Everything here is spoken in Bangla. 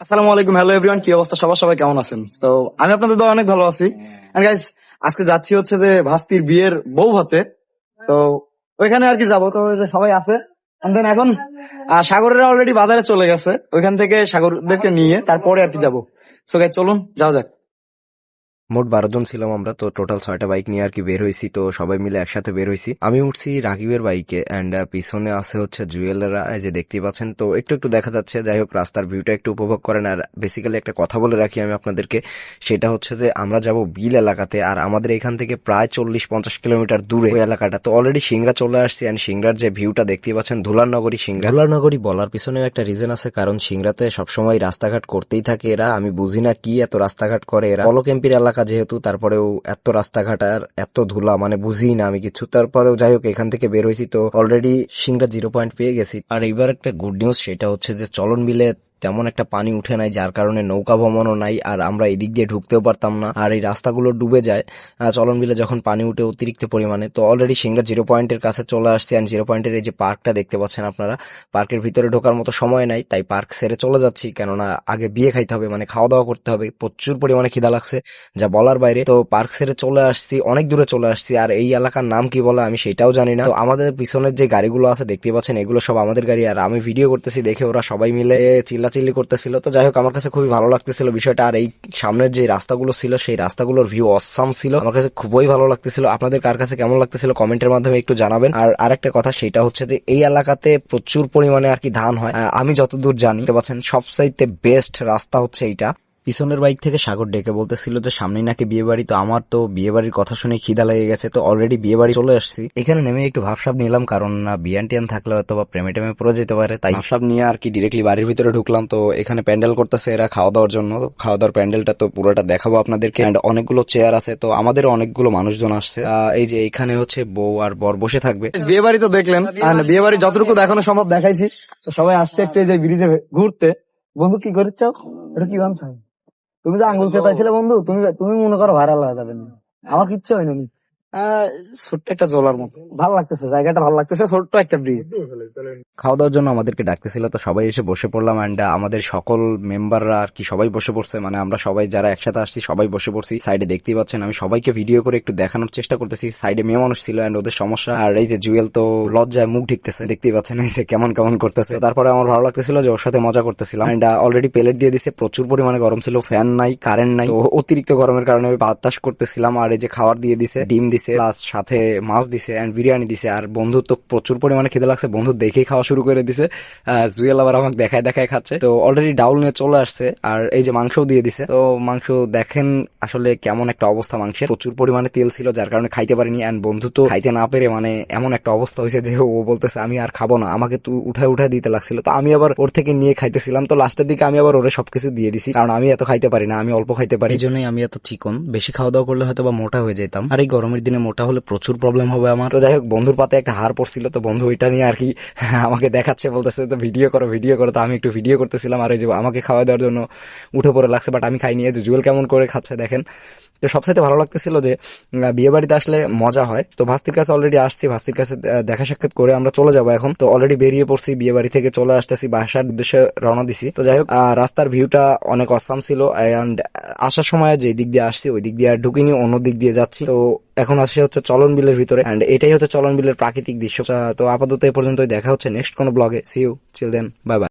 আসসালামু আলাইকুম হ্যালো এভরিওয়ান কি অবস্থা? সবার সবাই কেমন আছেন? তো আমি আপনাদের দ্বারা অনেক ভালো আছি। গাইস আজকে যাচ্ছি হচ্ছে যে ভাস্তির বিয়ের বউ হতে তো ওইখানে আর কি যাব? তো সবাই আছে। এখন সাগরেরা অলরেডি বাজারে চলে গেছে। ওইখান থেকে সাগরদেরকে নিয়ে তারপরে আর কি যাব। সো গাইস চলুন, যাওয়া যাক। মোট বারো জন ছিলাম আমরা, তো টোটাল ছয়টা বাইক নিয়ে আর কি বের হয়েছি, তো সবাই মিলে একসাথে বের হয়েছি। আমি উঠছি রাকিবের বাইকে অ্যান্ড পিছনে আছে হচ্ছে জুয়েলরা এই যে দেখতে পাচ্ছেন। তো একটু একটু দেখা যাচ্ছে, যাই হোক, রাস্তার ভিউটা একটু উপভোগ করেন। আর বেসিক্যালি একটা কথা বলে রাখি আমি আপনাদেরকে, সেটা হচ্ছে যে আমরা যাব বিল এলাকাতে, আর আমাদের এখান থেকে প্রায় চল্লিশ পঞ্চাশ কিলোমিটার দূরে ওই এলাকাটা। তো অলরেডি সিংড়া চলে আসছি অ্যান্ড সিংড়ার যে ভিউটা দেখতেই পাচ্ছেন ধুলার নগরী সিংড়া। ধুলার নগরী বলার পিছনেও একটা রিজন আছে, কারণ সিংড়াতে সবসময় রাস্তাঘাট করতেই থাকে এরা। আমি বুঝি না কি এত রাস্তাঘাট করে এরা। পলকেম্পির এলাকা যেহেতু, তারপরেও এত রাস্তাঘাট আর এত ধুলা মানে বুঝি না আমি কিছু। তারপরেও যাই হোক, এখান থেকে বের হয়েছি তো অলরেডি সিংড়া জিরো পয়েন্ট পেয়ে গেছি। আর এবার একটা গুড নিউজ সেটা হচ্ছে যে চলন বিলে তেমন একটা পানি উঠে নাই, যার কারণে নৌকা ভ্রমণও নাই, আর আমরা এদিক দিয়ে ঢুকতেও পারতাম না, আর এই রাস্তাগুলো ডুবে যায়। চলন বিলে যখন পানি উঠে অতিরিক্ত পরিমাণে, তো অলরেডি সিংড়া জিরো পয়েন্টের কাছে চলে আসছে অ্যান্ড জিরো পয়েন্টের এই যে পার্কটা দেখতে পাচ্ছেন আপনারা, পার্কের ভিতরে ঢোকার মতো সময় নাই, তাই পার্ক সেরে চলে যাচ্ছি, কেননা আগে বিয়ে খাইতে হবে মানে খাওয়া দাওয়া করতে হবে, প্রচুর পরিমাণে খিদা লাগছে, যা বলার বাইরে। তো পার্ক সেরে চলে আসছি, অনেক দূরে চলে আসছি, আর এই এলাকার নাম কি বলে আমি সেটাও জানি না। তো আমাদের পিছনের যে গাড়িগুলো আছে, দেখতে পাচ্ছেন, এগুলো সব আমাদের গাড়ি, আর আমি ভিডিও করতেছি, দেখে ওরা সবাই মিলে চিল্লাচিল্লি করতেছিল। তো যাই হোক, আমার কাছে খুবই ভালো লাগতেছিল বিষয়টা। আর এই সামনের যে রাস্তাগুলো ছিল, সেই রাস্তাগুলোর ভিউ অসাম ছিল। আমার কাছে খুবই ভালো লাগতেছিল। আপনাদের কার কাছে কেমন লাগতেছিল কমেন্টের মাধ্যমে একটু জানাবেন। আর আরেকটা কথা, সেটা হচ্ছে যে এই এলাকাতে প্রচুর পরিমাণে আর কি ধান হয়। আমি যতদূর জানি পাচ্ছেন সবচাইতে বেস্ট রাস্তা হচ্ছে এইটা। পিছনের বাইক থেকে সাগর ডেকে বলতেছিল যে, সামনেই নাকি বিয়ে বাড়ি তো আমার তো বিয়ে বাড়ির কথা শুনে খিদা লেগে গেছে, তো অলরেডি বিয়ে বাড়ি চলে আসছি। এখানে নেমে একটু ভাবসাব নিলাম, কারণ না বিয়ান টিয়ান থাকলে হয়তো বা প্রেমে টেমে পড়ে যেতে পারে, তাই ভাবসাব নিয়ে আর কি ডিরেক্টলি বাড়ির ভিতরে ঢুকলাম। তো এখানে প্যান্ডেল করতেছে এরা খাওয়া দাওয়ার জন্য। খাওয়া দাওয়ার প্যান্ডেলটা তো পুরোটা দেখাবো আপনাদেরকে। And অনেকগুলো চেয়ার আছে, তো আমাদের অনেকগুলো মানুষজন আসছে। এই যে এখানে হচ্ছে বউ আর বর বসে থাকবে। বিয়ে বাড়ি তো দেখলেন। বিয়ে বাড়ি যতটুকু দেখানো সম্ভব দেখাইছি। তো সবাই আসছে একটু এই যে ব্রিজে ঘুরতে। বন্ধু, কি করেছ? এটা কি বানছ তুমি যে আঙ্গুল চেতাইছিলে বন্ধু, তুমি তুমি মনে করো ভাইরাল হয়ে যাবে না। আমার কিচ্ছু হয়নি ছোট্ট একটা জলার মতো। ভালো লাগতেছে, জায়গাটা ভালো লাগতেছে, ছোট্ট একটা ব্রিজ। খাওয়া দাওয়ার জন্য আমাদেরকে ডাকতেছিল, তো সবাই এসে বসে পড়লাম অ্যান্ড আমাদের সকল মেম্বাররা আর কি সবাই বসে পড়ছে। মানে আমরা সবাই যারা একসাথে আসছি, সবাই বসে পড়ছি। সাইডে দেখতেই পাচ্ছেন, আমি সবাইকে ভিডিও করে একটু দেখানোর চেষ্টা করতেছি। সাইডে মেয়ে মানুষ ছিল অ্যান্ড ওদের সমস্যা। আর এই যে জুয়েল তো লজ্জায় মুখ ঢিকতেছে, দেখতেই পাচ্ছেন এই যে কেমন কেমন করতেছে। তারপরে আমার ভালো লাগতেছিল যে ওর সাথে মজা করতেছিলাম অ্যান্ড অলরেডি প্লেট দিয়ে দিছে, প্রচুর পরিমাণে গরম ছিল ফ্যান নাই কারেন্ট নাই অতিরিক্ত গরমের কারণে আমি বাতাস করতেছিলাম। আর এই যে খাবার দিয়ে দিছে, ডিম দিছে প্লাস সাথে মাছ দিছে এন্ড বিরিয়ানি দিছে, আর বন্ধু তো প্রচুর পরিমাণে খেতে লাগছে, বন্ধু দেখেই খাওয়া শুরু করে দিছে। জুয়েল আবার আমাকে দেখায় দেখায় খাচ্ছে। তো অলরেডি ডাউল নিয়ে চলে আসছে, আর এই যে মাংসও দিয়ে দিছে। তো মাংস দেখেন আসলে কেমন একটা অবস্থা মাংসের। প্রচুর পরিমাণে তেল ছিল, যার কারণে খাইতে পারিনি এন্ড বন্ধু তো খাইতে না পেরে মানে এমন একটা অবস্থা হয়েছে যে ও বলতেছে, আমি আর খাব না, আমাকে তুই উঠায় উঠায় দিতে লাগছিল। তো আমি আবার ওর থেকে নিয়ে খাইতেছিলাম। তো লাস্টের দিকে আমি আবার ওরে সবকিছু দিয়ে দিছি, কারণ আমি এত খাইতে পারি না, আমি অল্প খাইতে পারি। এই জন্যই আমি এত চিকন। বেশি খাওয়া দাওয়া করলে হয়তো বা মোটা হয়ে যেতাম। আর এই গরমের দিনে মোটা হলে প্রচুর প্রবলেম হবে আমার। তো যাই হোক, বন্ধুর পাতে একটা হার পড়ছিল, তো বন্ধু ওইটা নিয়ে আর কি আমাকে দেখাচ্ছে, বলতেছে, তো ভিডিও করো ভিডিও করো। তো আমি একটু ভিডিও করতেছিলাম, আর এই যে আমাকে খাওয়া দেওয়ার জন্য উঠে পড়ে লাগছে বাট আমি খাইনি। এই যে জুয়েল কেমন করে খাচ্ছে দেখেন। তো সবসাথে ভালো লাগতেছিল যে বিয়ে বাড়িতে আসলে মজা হয়। তো ভাস্তির কাছে অলরেডি আসছি, ভাস্তির কাছে দেখা সাক্ষাৎ করে আমরা চলে যাব এখন। তো অলরেডি বেরিয়ে পড়ছি বিয়ে বাড়ি থেকে চলে আসতেছি, বাসার উদ্দেশ্যে রওনা দিছি। তো যাই হোক রাস্তার ভিউটা অনেক অসাম ছিল অ্যান্ড আসার সময় যে দিক দিয়ে আসছি ওই দিক দিয়ে আর ঢুকিনি অন্য দিক দিয়ে যাচ্ছি। তো এখন আসছে হচ্ছে চলন বিলের ভিতরে অ্যান্ড এটাই হচ্ছে চলন বিলের প্রাকৃতিক দৃশ্য। আহ, তো আপাতত এ পর্যন্তই দেখা হচ্ছে নেক্সট কোনো ব্লগে see you chill then bye bye